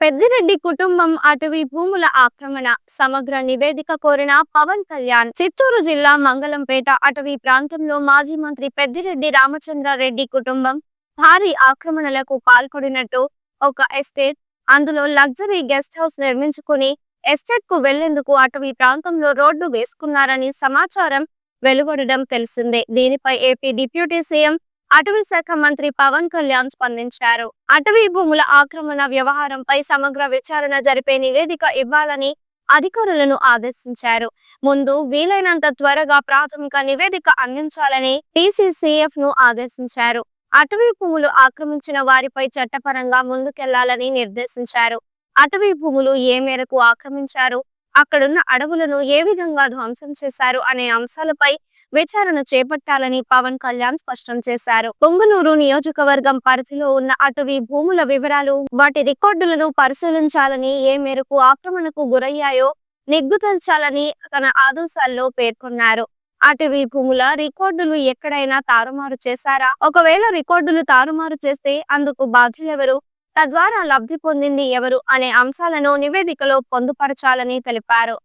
పెద్దిరెడ్డి కుటుంబం అటవీ భూముల ఆక్రమణ సమగ్ర నివేదిక కోరిన పవన్ కళ్యాణ్ చిత్తూరు జిల్లా మంగళంపేట అటవీ ప్రాంతంలో మాజీ మంత్రి పెద్దిరెడ్డి రామచంద్రారెడ్డి కుటుంబం భారీ ఆక్రమణలకు పాల్పడినట్టు ఒక ఎస్టేట్. అందులో లగ్జరీ గెస్ట్ హౌస్ నిర్మించుకుని ఎస్టేట్కు వెళ్ళేందుకు అటవీ ప్రాంతంలో రోడ్డు వేసుకున్నారని సమాచారం వెలువడడం తెలిసిందే. దీనిపై ఏపీ డిప్యూటీ సీఎం అటవీ శాఖ మంత్రి పవన్ కళ్యాణ్ స్పందించారు. అటవీ భూముల ఆక్రమణ వ్యవహారంపై సమగ్ర విచారణ జరిపే నివేదిక ఇవ్వాలని అధికారులను ఆదేశించారు. ముందు వీలైనంత త్వరగా ప్రాథమిక నివేదిక అందించాలని టీసీసీఎఫ్ను ఆదేశించారు. అటవీ భూములు ఆక్రమించిన వారిపై చట్టపరంగా ముందుకెళ్ళాలని నిర్దేశించారు. అటవీ భూములు ఏ మేరకు ఆక్రమించారు? అక్కడున్న అడవులను ఏ విధంగా ధ్వంసం చేశారు? అనే అంశాలపై విచారణ చేపట్టాలని పవన్ కళ్యాణ్ స్పష్టం చేశారు. పొంగునూరు నియోజకవర్గం పరిధిలో ఉన్న అటవీ భూముల వివరాలు వాటి రికార్డులను పరిశీలించాలని ఏ మేరకు ఆక్రమణకు గురయ్యాయో నిగ్గుతల్చాలని తన ఆదేశాల్లో పేర్కొన్నారు. అటవీ భూముల రికార్డులు ఎక్కడైనా తారుమారు చేశారా? ఒకవేళ రికార్డులు తారుమారు చేస్తే అందుకు బాధ్యులెవరు? తద్వారా లబ్ధి పొందింది ఎవరు? అనే అంశాలను నివేదికలో పొందుపరచాలని తెలిపారు.